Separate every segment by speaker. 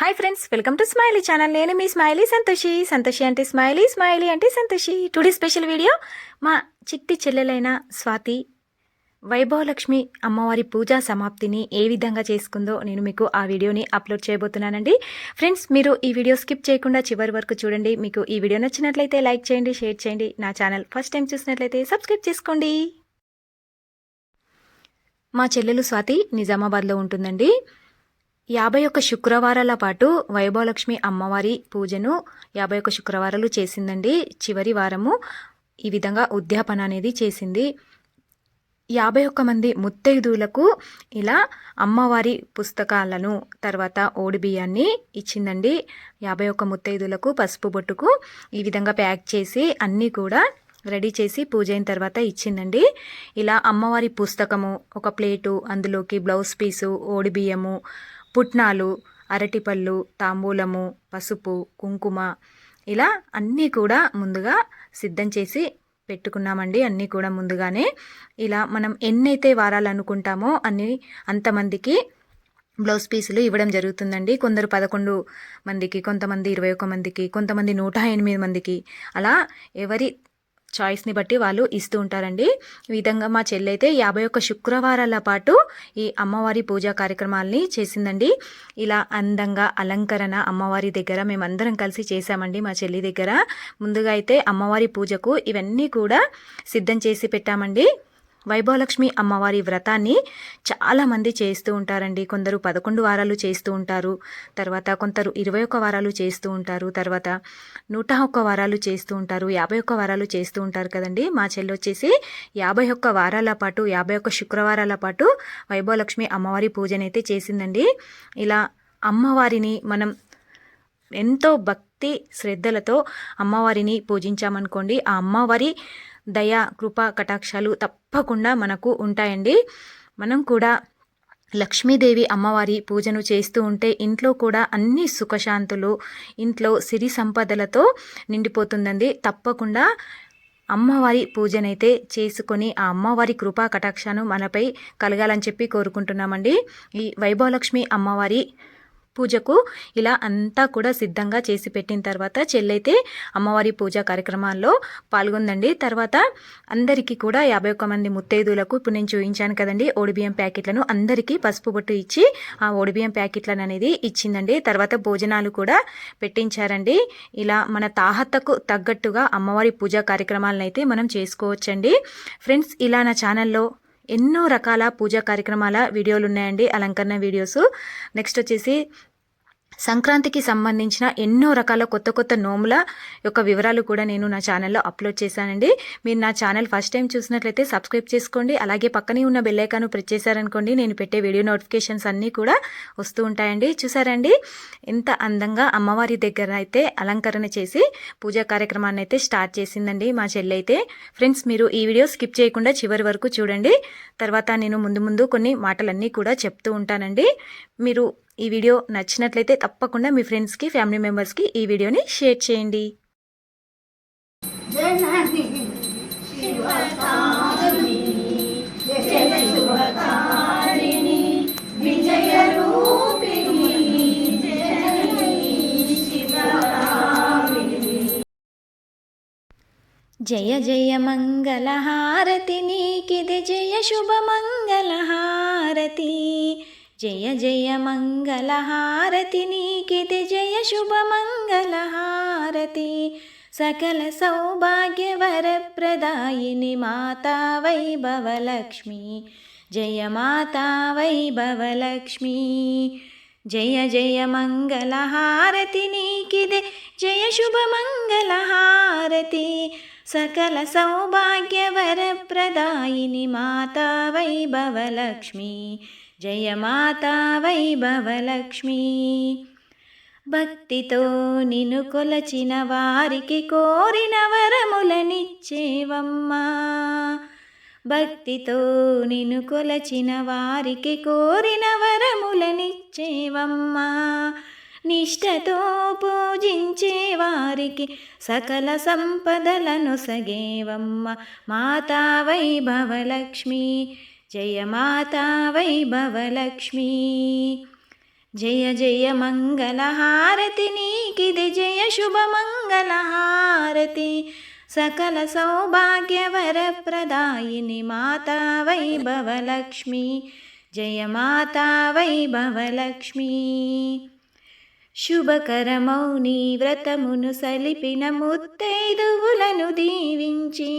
Speaker 1: Hi friends welcome to Smiley channel నేను మీ smiley Santoshi. Santoshi అంటే స్మైలీ స్మైలీ అంటే సంతోషి. టుడే స్పెషల్ వీడియో మా చిట్టి చెల్లెలైన స్వాతి వైభవలక్ష్మి అమ్మవారి పూజా సమాప్తిని ఏ విధంగా చేసుకుందో నేను మీకు ఆ వీడియోని అప్లోడ్ చేయబోతున్నానండి. ఫ్రెండ్స్ మీరు ఈ వీడియో స్కిప్ చేయకుండా చివరి వరకు చూడండి. మీకు ఈ వీడియో నచ్చినట్లయితే లైక్ చేయండి షేర్ చేయండి. నా ఛానల్ ఫస్ట్ టైం చూసినట్లయితే సబ్స్క్రైబ్ చేసుకోండి. మా చెల్లెలు స్వాతి నిజామాబాద్లో ఉంటుందండి. యాభై ఒక్క శుక్రవారాల పాటు వైభవలక్ష్మి అమ్మవారి పూజను యాభై ఒక్క శుక్రవారాలు చేసిందండి. చివరి వారము ఈ విధంగా ఉద్యాపన అనేది చేసింది. యాభై ఒక్క మంది ముత్తైదువులకు ఇలా అమ్మవారి పుస్తకాలను తర్వాత ఓడిబియ్యాన్ని ఇచ్చిందండి. యాభై ఒక్క ముత్తైదువులకు పసుపు బొట్టుకు ఈ విధంగా ప్యాక్ చేసి అన్నీ కూడా రెడీ చేసి పూజ అయిన తర్వాత ఇచ్చిందండి. ఇలా అమ్మవారి పుస్తకము ఒక ప్లేటు అందులోకి బ్లౌజ్ పీసు ఓడిబియ్యము పుట్నాలు అరటిపళ్ళు తాంబూలము పసుపు కుంకుమ ఇలా అన్నీ కూడా ముందుగా సిద్ధం చేసి పెట్టుకున్నామండి. అన్నీ కూడా ముందుగానే ఇలా మనం ఎన్నైతే వారాలు అనుకుంటామో అన్ని అంతమందికి బ్లౌజ్ పీసులు ఇవ్వడం జరుగుతుందండి. కొందరు పదకొండు మందికి కొంతమంది ఇరవై ఒక్క మందికి కొంతమంది నూట ఎనిమిది మందికి అలా ఎవరి చాయిస్ని బట్టి వాళ్ళు ఇస్తూ ఉంటారండి. ఈ విధంగా మా చెల్లి అయితే యాభై ఒక్క శుక్రవారాల పాటు ఈ అమ్మవారి పూజా కార్యక్రమాల్ని చేసిందండి. ఇలా అందంగా అలంకరణ అమ్మవారి దగ్గర మేమందరం కలిసి చేశామండి మా చెల్లి దగ్గర. ముందుగా అయితే అమ్మవారి పూజకు ఇవన్నీ కూడా సిద్ధం చేసి పెట్టామండి. వైభవలక్ష్మి అమ్మవారి వ్రతాన్ని చాలామంది చేస్తూ ఉంటారండి. కొందరు పదకొండు వారాలు చేస్తూ ఉంటారు. తర్వాత కొందరు ఇరవై ఒక్క వారాలు చేస్తూ ఉంటారు. తర్వాత నూట ఒక్క వారాలు చేస్తూ ఉంటారు. యాభై ఒక్క వారాలు చేస్తూ ఉంటారు కదండి. మా చెల్లి వచ్చేసి యాభై ఒక్క వారాల పాటు యాభై ఒక్క శుక్రవారాల పాటు వైభవలక్ష్మి అమ్మవారి పూజనైతే చేసిందండి. ఇలా అమ్మవారిని మనం ఎంతో భక్తి శ్రద్ధలతో అమ్మవారిని పూజించామనుకోండి ఆ అమ్మవారి దయ కృప కటాక్షాలు తప్పకుండా మనకు ఉంటాయండి. మనం కూడా లక్ష్మీదేవి అమ్మవారి పూజను చేస్తూ ఉంటే ఇంట్లో కూడా అన్ని సుఖశాంతులు ఇంట్లో సిరి సంపదలతో నిండిపోతుందండి. తప్పకుండా అమ్మవారి పూజనైతే చేసుకొని ఆ అమ్మవారి కృపా కటాక్షాను మనపై కలగాలని చెప్పి కోరుకుంటున్నామండి. ఈ వైభవలక్ష్మి అమ్మవారి పూజకు ఇలా అంతా కూడా సిద్ధంగా చేసి పెట్టిన తర్వాత చెల్లైతే అమ్మవారి పూజా కార్యక్రమాల్లో పాల్గొందండి. తర్వాత అందరికీ కూడా యాభై ఒక్క మంది ముత్తైదులకు ఇప్పుడు నేను చూపించాను కదండి ఓడిబియ్యం ప్యాకెట్లను అందరికీ పసుపు బొట్టు ఇచ్చి ఆ ఓడిబియ్యం ప్యాకెట్లను అనేది ఇచ్చిందండి. తర్వాత భోజనాలు కూడా పెట్టించారండి. ఇలా మన తాహతకు తగ్గట్టుగా అమ్మవారి పూజా కార్యక్రమాలను అయితే మనం చేసుకోవచ్చండి. ఫ్రెండ్స్ ఇలా నా ఛానల్లో ఎన్నో రకాల పూజా కార్యక్రమాల వీడియోలు ఉన్నాయండి అలంకరణ వీడియోస్. నెక్స్ట్ వచ్చేసి సంక్రాంతికి సంబంధించిన ఎన్నో రకాల కొత్త కొత్త నోముల యొక్క వివరాలు కూడా నేను నా ఛానల్లో అప్లోడ్ చేశానండి. మీరు నా ఛానల్ ఫస్ట్ టైం చూసినట్లయితే సబ్స్క్రైబ్ చేసుకోండి. అలాగే పక్కనే ఉన్న బెల్లైకాను ప్రెస్ చేశారనుకోండి నేను పెట్టే వీడియో నోటిఫికేషన్స్ అన్నీ కూడా వస్తూ ఉంటాయండి. చూసారండి? ఎంత అందంగా అమ్మవారి దగ్గర అయితే అలంకరణ చేసి పూజా కార్యక్రమాన్ని అయితే స్టార్ట్ చేసిందండి మా చెల్లి అయితే. ఫ్రెండ్స్ మీరు ఈ వీడియో స్కిప్ చేయకుండా చివరి వరకు చూడండి. తర్వాత నేను ముందు ముందు కొన్ని మాటలన్నీ కూడా చెప్తూ ఉంటానండి. మీరు ఈ వీడియో నచ్చినట్లయితే తప్పకుండా మీ ఫ్రెండ్స్కి ఫ్యామిలీ మెంబర్స్కి ఈ వీడియోని షేర్ చేయండి. జయ జయ మంగళహారతి నీకిది జయ శుభ మంగళహారతి. जय जय मङ्गलहारति हारतिनि जय शुभमङ्गलहारति सकलसौभाग्यवरप्रदायिनि माता वैभवलक्ष्मी जय माता वैभवलक्ष्मी। जय जय मङ्गलहारति मङ्गलहारतिनि जय शुभमङ्गलहारति सकलसौभाग्यवरप्रदायिनि माता वैभवलक्ष्मी జయమాతా జయ మాతా వైభవలక్ష్మి. వైభవలక్ష్మి భక్తితో నిన్ను కొలచిన వారికి కోరిన వరములనిచ్చేవమ్మా. భక్తితో నిన్ను కొలచిన వారికి కోరిన వరములనిచ్చేవమ్మా. నిష్టతో పూజించే వారికి సకల సంపదలను సగేవమ్మ మాతా వైభవలక్ష్మి. జయ మాతా వైభవలక్ష్మి. జయ జయ మంగళహారతి నీకిది జయ శుభ హారతి సకల సౌభాగ్యవరప్రదాయిని మాతా వైభవలక్ష్మి. జయ మాతా వైభవలక్ష్మి. శుభకరమౌని వ్రతమును సలిపిన ముత్తైదువులను దీవించి.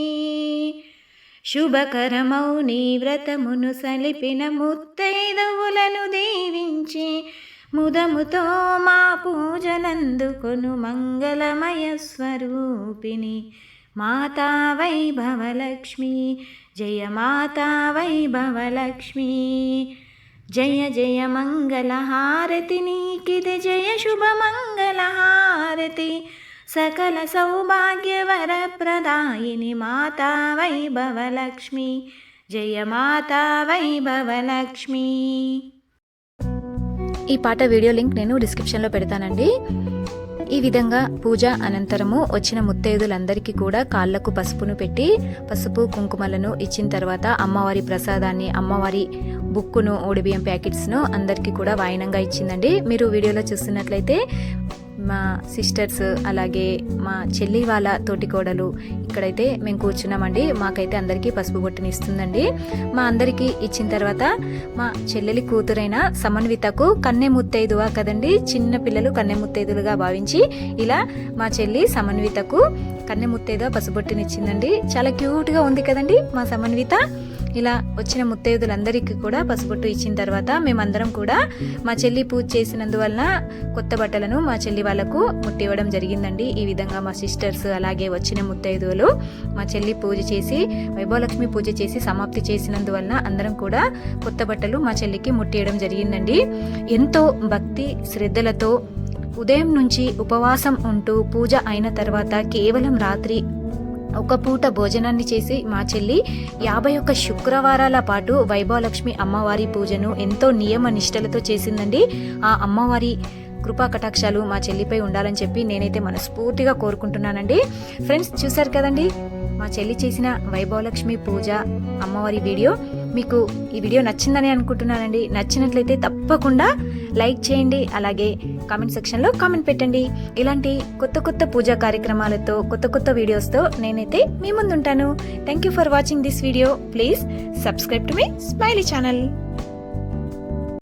Speaker 1: శుభకరమౌని వ్రతమును సలిపిన ముత్తైదవులను దీవించి ముదముతో మా పూజలందుకొను మంగళమయ స్వరూపిణి. మాతా వైభవలక్ష్మి జయ మాతా వైభవలక్ష్మి జయ జయ మంగళహారతి నీకిది జయ శుభ హారతి సకల సౌభాగ్యవర వరప్రదాయిని మాతా వైభవలక్ష్మి. జయ మాతా వైభవలక్ష్మి. ఈ పాట వీడియో లింక్ నేను డిస్క్రిప్షన్లో పెడతానండి. ఈ విధంగా పూజ అనంతరము వచ్చిన ముత్తైదులందరికీ కూడా కాళ్ళకు పసుపును పెట్టి పసుపు కుంకుమలను ఇచ్చిన తర్వాత అమ్మవారి ప్రసాదాన్ని అమ్మవారి బుక్కును ఓడిబియం ప్యాకెట్స్ను అందరికీ కూడా వాయినంగా ఇచ్చిందండి. మీరు వీడియోలో చూస్తున్నట్లయితే మా సిస్టర్స్ అలాగే మా చెల్లి వాళ్ళ తోటి కోడలు ఇక్కడైతే మేము కూర్చున్నామండి. మాకైతే అందరికీ పసుపు బొట్టుని ఇస్తుందండి మా అందరికీ ఇచ్చిన తర్వాత మా చెల్లెలి కూతురైన సమన్వితకు కన్నె ముత్తైదువా కదండి? చిన్న పిల్లలు కన్నె ముత్తైదులుగా భావించి ఇలా మా చెల్లి సమన్వితకు కన్నె ముత్తైదువ పసుబొట్టునిచ్చిందండి చాలా క్యూట్గా ఉంది కదండి మా సమన్విత. ఇలా వచ్చిన ముత్తైదులందరికీ కూడా పసుపొట్టు ఇచ్చిన తర్వాత మేమందరం కూడా మా చెల్లి పూజ చేసినందువలన కొత్త బట్టలను మా చెల్లి వాళ్ళకు ముట్టివ్వడం జరిగిందండి. ఈ విధంగా మా సిస్టర్స్ అలాగే వచ్చిన ముత్తైదువులు మా చెల్లి పూజ చేసి వైభవలక్ష్మి పూజ చేసి సమాప్తి చేసినందువలన అందరం కూడా కొత్త బట్టలు మా చెల్లికి ముట్టియడం జరిగిందండి. ఎంతో భక్తి శ్రద్ధలతో ఉదయం నుంచి ఉపవాసం ఉంటూ పూజ అయిన తర్వాత కేవలం రాత్రి ఒక పూట భోజనాన్ని చేసి మా చెల్లి యాభై ఒక్క శుక్రవారాల పాటు వైభవలక్ష్మి అమ్మవారి పూజను ఎంతో నియమ నిష్టలతో చేసిందండి. ఆ అమ్మవారి కృపా కటాక్షాలు మా చెల్లిపై ఉండాలని చెప్పి నేనైతే మనస్ఫూర్తిగా కోరుకుంటున్నానండి. ఫ్రెండ్స్ చూశారు కదండి? మా చెల్లి చేసిన వైభవలక్ష్మి పూజ అమ్మవారి వీడియో. మీకు ఈ వీడియో నచ్చిందని అనుకుంటున్నానండి. నచ్చినట్లయితే తప్పకుండా లైక్ చేయండి. అలాగే కామెంట్ సెక్షన్లో కామెంట్ పెట్టండి. ఇలాంటి కొత్త కొత్త పూజా కార్యక్రమాలతో కొత్త కొత్త వీడియోస్తో నేనైతే మీ ముందుంటాను. Thank you for watching this video please subscribe to me Smiley channel